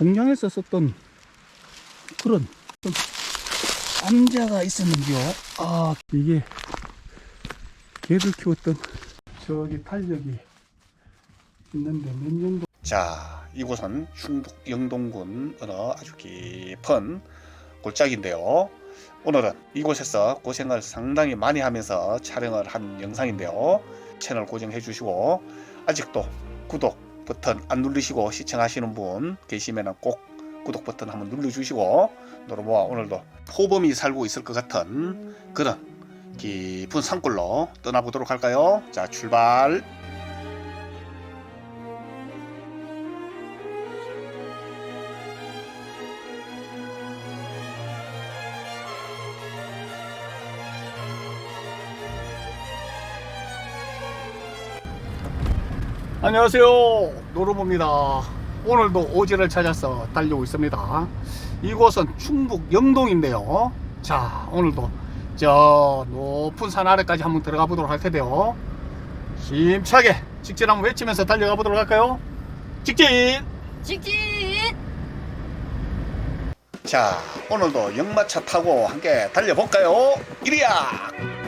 공장에서 썼던 그런 좀 암자가 있었는데요. 아, 이게 개를 키웠던 저기 탄력이 있는데 몇 년도 자, 이곳은 충북 영동군 어느 아주 깊은 골짜기인데요. 오늘은 이곳에서 고생을 상당히 많이 하면서 촬영을 한 영상인데요. 채널 고정해 주시고 아직도 구독 버튼 안 누르시고 시청하시는 분 계시면 꼭 구독 버튼 한번 눌러주시고 노르모아 오늘도 포범이 살고 있을 것 같은 그런 깊은 산골로 떠나보도록 할까요? 자, 출발! 안녕하세요 노르모입니다 오늘도 오지를 찾아서 달리고 있습니다 이곳은 충북 영동인데요 자 오늘도 저 높은 산 아래까지 한번 들어가 보도록 할 텐데요 힘차게 직진 한번 외치면서 달려가 보도록 할까요 직진 직진! 자, 오늘도 역마차 타고 함께 달려볼까요? 이리야!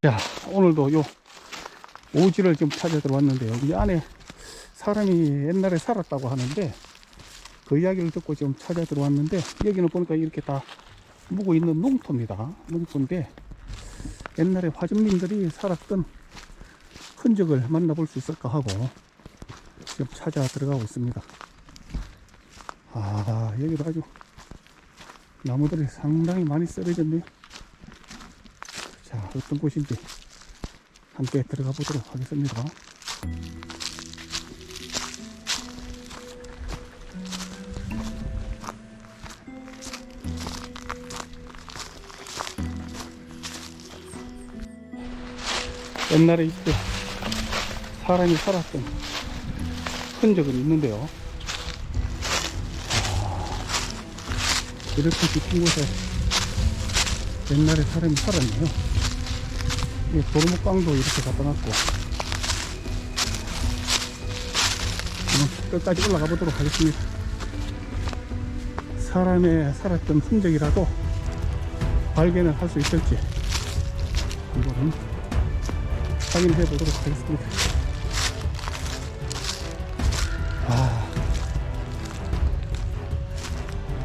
자 오늘도 요 오지를 좀 찾아 들어왔는데요. 이 안에 사람이 옛날에 살았다고 하는데 그 이야기를 듣고 좀 찾아 들어왔는데 여기는 보니까 이렇게 다 묵어 있는 농토입니다. 농토인데 옛날에 화전민들이 살았던 흔적을 만나볼 수 있을까 하고 지금 찾아 들어가고 있습니다. 아 여기도 아주 나무들이 상당히 많이 쓰러졌네요 자, 어떤 곳인지 함께 들어가 보도록 하겠습니다. 옛날에 이때 사람이 살았던 흔적은 있는데요. 아, 이렇게 깊은 곳에 옛날에 사람이 살았네요. 이 도루묵빵도 이렇게 갖다 놨고. 끝까지 올라가 보도록 하겠습니다. 사람의 살았던 흔적이라도 발견을 할 수 있을지 한번 확인해 보도록 하겠습니다. 아,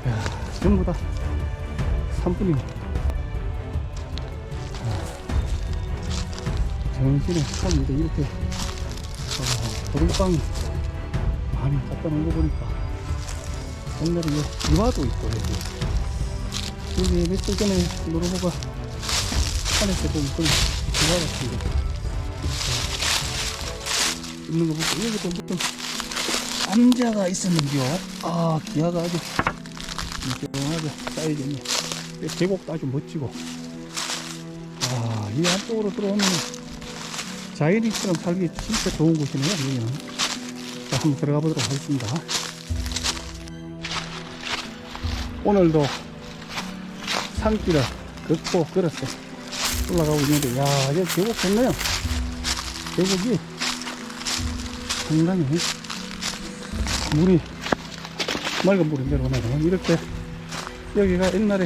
야, 전부 다 산불이네 참 이제 이렇게 어, 도rum빵 많이 갖다 놓은 거 보니까 옛날에 이 이화도 있고 여기 여기 며칠 전에 노르보가 산에서 본 그런 이화 같은 게 이렇게 있는 거 보고 여기도 무슨 암자가 있었는데요 아 기아가 아주 일정하게 쌓여있네. 계곡도 아주 멋지고. 아, 이 안쪽으로 들어오면 자연인처럼 살기 진짜 좋은 곳이네요, 여기는. 자, 한번 들어가 보도록 하겠습니다. 오늘도 산길을 걷고 걸어서 올라가고 있는데, 야, 여기 계곡 좋네요. 계곡이 상당히 물이, 맑은 물이 내려오네요. 이렇게 여기가 옛날에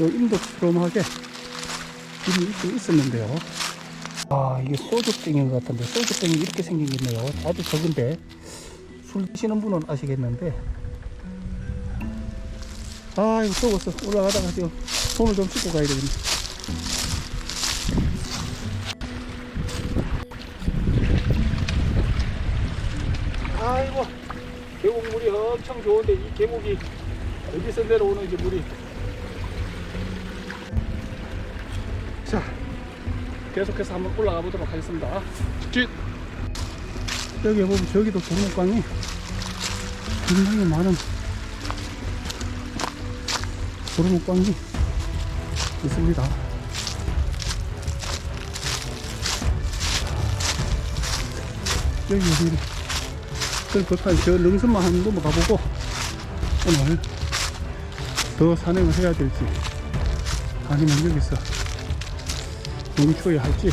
요 인도처럼하게 길이 있었는데요. 아, 이게 소주병인 것 같은데, 소주병이 이렇게 생기겠네요. 아주 적은데, 술 드시는 분은 아시겠는데, 아, 이거 더웠어. 올라가다가 지금 손을 좀 씻고 가야 되겠네. 아이고, 계곡 물이 엄청 좋은데, 이 계곡이 어디서 내려오는지 물이. 자, 계속해서 한번 올라가 보도록 하겠습니다. 쭉. 여기 보면 저기도 도목강이 굉장히 많은 도목강이 있습니다. 여기 여기 끌것한 저 능선만 한 번만 가보고 오늘 더 산행을 해야 될지 아니면 여기서 멈춰야 할지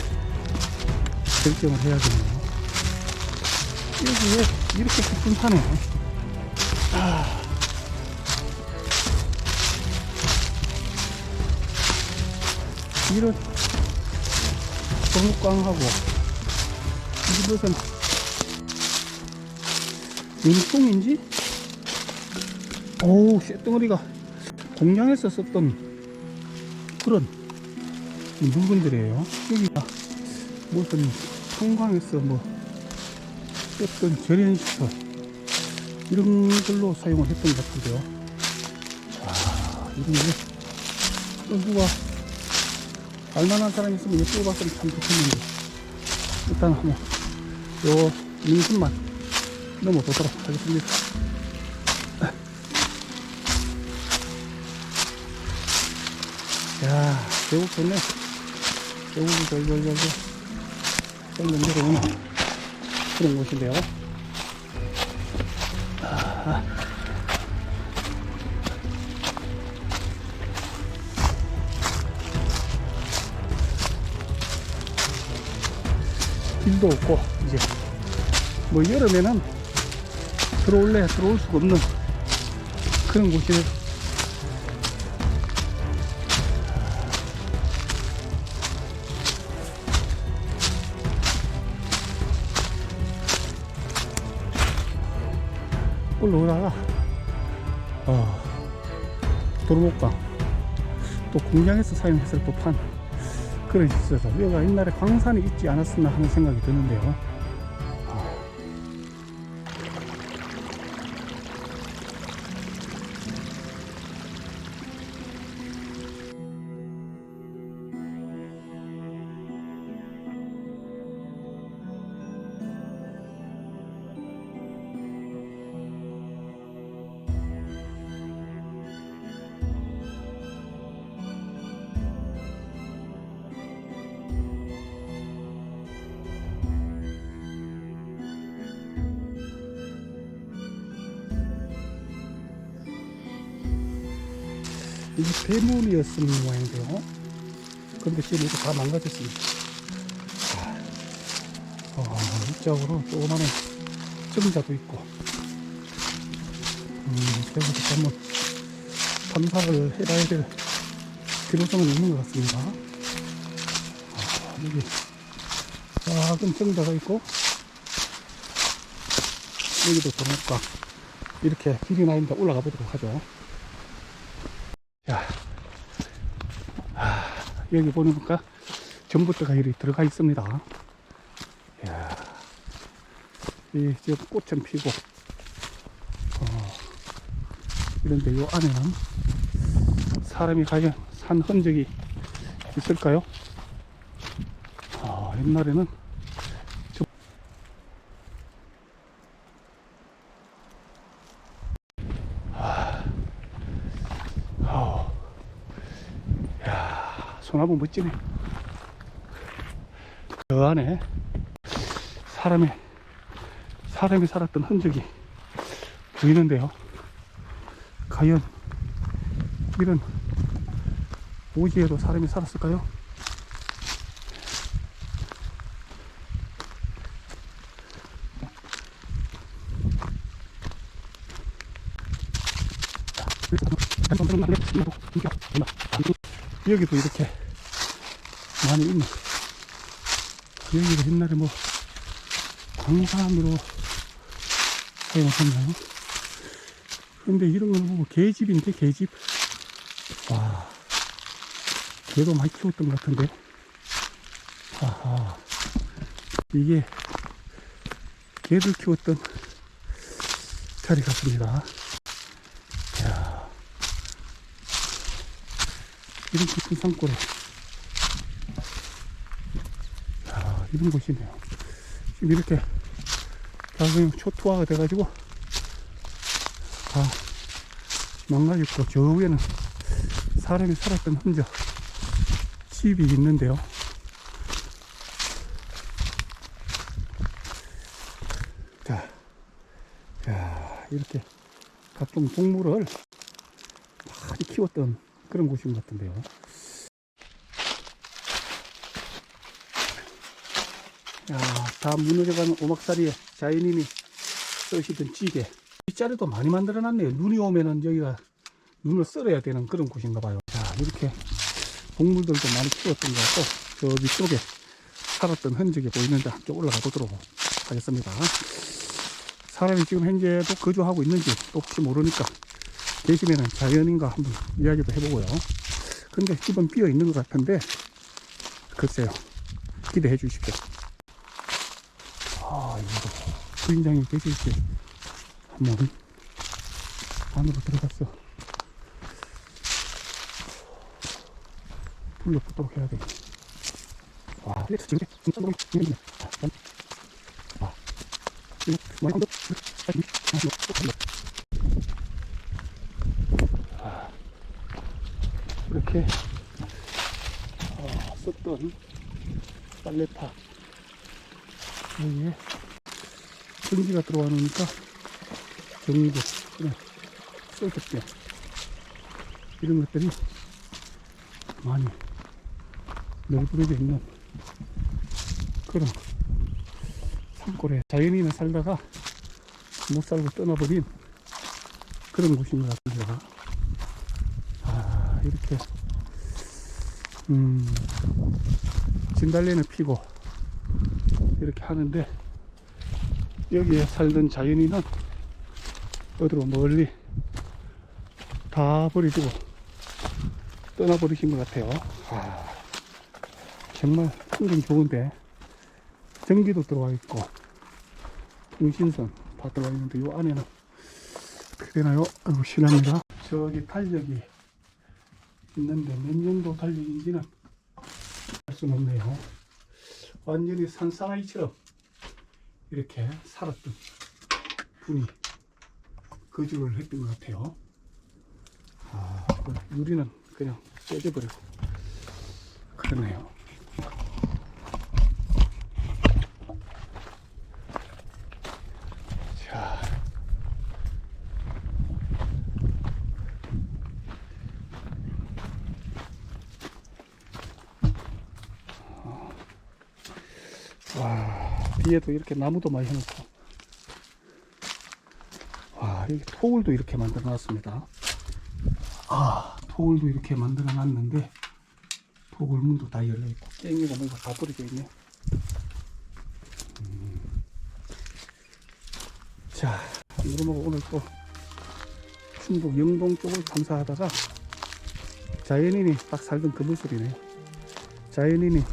결정을 해야겠네요. 여기에 이렇게 깊은 산에 아, 이런 동목광하고 이것은 윤통인지? 오우 쇳덩어리가 공장에서 썼던 그런 물건들이에요. 여기가 무슨 탄광에서 뭐 어떤 절연시설 이런 걸로 사용을 했던 것 같은데요. 아, 이런 게또 누가 알만한 사람이 있으면 뽑았으면 참 좋겠는데 일단 한번 요 민심만 넘어보도록 하겠습니다. 야, 계곡 좋네. 계곡이 절절절절 썰면 내려오는 그런 곳인데요. 아. 길도 없고, 이제, 뭐, 여름에는 들어올래 들어올 수가 없는 그런 곳이 올라오다가. 어, 도로목강 또 공장에서 사용했을 법한 그런 있어서 여기가 옛날에 광산이 있지 않았었나 하는 생각이 드는데요. 이게 대문이었을 모양인데요. 근데 지금 이거 다 망가졌습니다. 자, 어, 이쪽으로 조그마한 점자도 있고, 음, 여기서 한번 탐사를 해봐야 될 필요성은 있는 것 같습니다. 아, 여기 작은 점자가 있고, 여기도 도로가 이렇게 길이 나입니다. 올라가 보도록 하죠. 자, 아, 여기 보니까 전부터가 이리 들어가 있습니다. 이야, 이 지금 꽃은 피고, 어, 이런데 요 안에는 사람이 과연 산 흔적이 있을까요? 아, 옛날에는 저... 아, 아우, 야, 소나무 멋지네. 그 안에 사람의 사람이 살았던 흔적이 보이는데요. 과연 이런 오지에도 사람이 살았을까요? 여기도 이렇게 많이 있네. 여기가 옛날에 뭐 광산으로 사용했나요? 근데 이런 걸 보고 개집인데 개집. 와, 개도 많이 키웠던 것 같은데. 아하, 이게 개들 키웠던 자리 같습니다. 야, 이런 깊은 산골에. 야, 이런 곳이네요. 지금 이렇게 다 그냥 초토화가 돼가지고 다 망가졌고 저 위에는 사람이 살았던 흔적 집이 있는데요. 자, 야 이렇게 각종 동물을 많이 키웠던 그런 곳인 것 같은데요. 야, 다 무너져가는 오막살이에 자연인이 쓰시던 찌개. 뒷자리도 많이 만들어 놨네요. 눈이 오면은 여기가 눈을 썰어야 되는 그런 곳인가 봐요. 자, 이렇게 동물들도 많이 키웠던 것 같고, 저 위쪽에 살았던 흔적이 보이는데 한쪽 올라가 보도록 하겠습니다. 사람이 지금 현재도 거주하고 있는지 또 혹시 모르니까 계시면은 자연인과 한번 이야기도 해보고요. 근데 집은 비어 있는 것 같은데, 글쎄요. 기대해 주십시오. 아, 이거 주인장이 계실지 한번 안으로 들어갔어. 불러 붙도록 해야 돼. 와, 근데 지금 진짜 너무. 아니, 아니, 아, 이렇게 어, 썼던 빨래파 여기에 전기가 들어와 놓으니까 전기, 그냥 쏠적대 이런 것들이 많이 널브러져 있는 그런 산골에 자연인을 살다가 못 살고 떠나버린 그런 곳인 것 같습니다. 아, 이렇게, 음, 진달래는 피고, 이렇게 하는데, 여기에 살던 자연인은 어디로 멀리 다 버리시고 떠나버리신 것 같아요. 아, 정말 풍경 좋은데 전기도 들어와 있고 통신선 다 들어와 있는데 이 안에는 어떻게 되나요? 아이고 실합니다. 저기 달력이 있는데 몇 년도 달력인지는 알 수는 없네요. 완전히 산사나이처럼 이렇게 살았던 분이 거주를 했던 것 같아요. 아, 유리는 그냥 떼져버리고 그러네요. 와, 뒤에도 이렇게 나무도 많이 해놓고. 와, 여기 토굴도 이렇게 만들어 놨습니다. 아, 토굴도 이렇게 만들어 놨는데, 토굴 문도 다 열려 있고, 깽이가 뭔가 다 뿌려져 있네. 음. 자, 그러면 오늘 또 충북 영동 쪽을 탐사하다가 자연인이 딱 살던 그 모습이네. 자연인이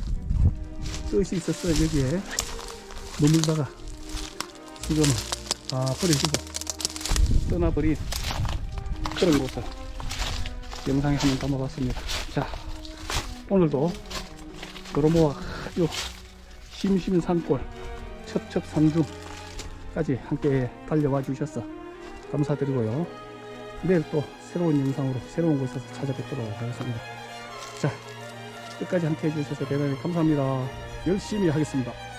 뜻이 있었어요 여기에 머물다가 지금은 다 버려지고 떠나버린 그런 곳을 영상에 한번 담아봤습니다. 자 오늘도 도로모와 요 심심 산골 첩첩 산중까지 함께 달려와 주셔서 감사드리고요. 내일 또 새로운 영상으로 새로운 곳에서 찾아뵙도록 하겠습니다. 자 끝까지 함께 해주셔서 대단히 감사합니다. 열심히 하겠습니다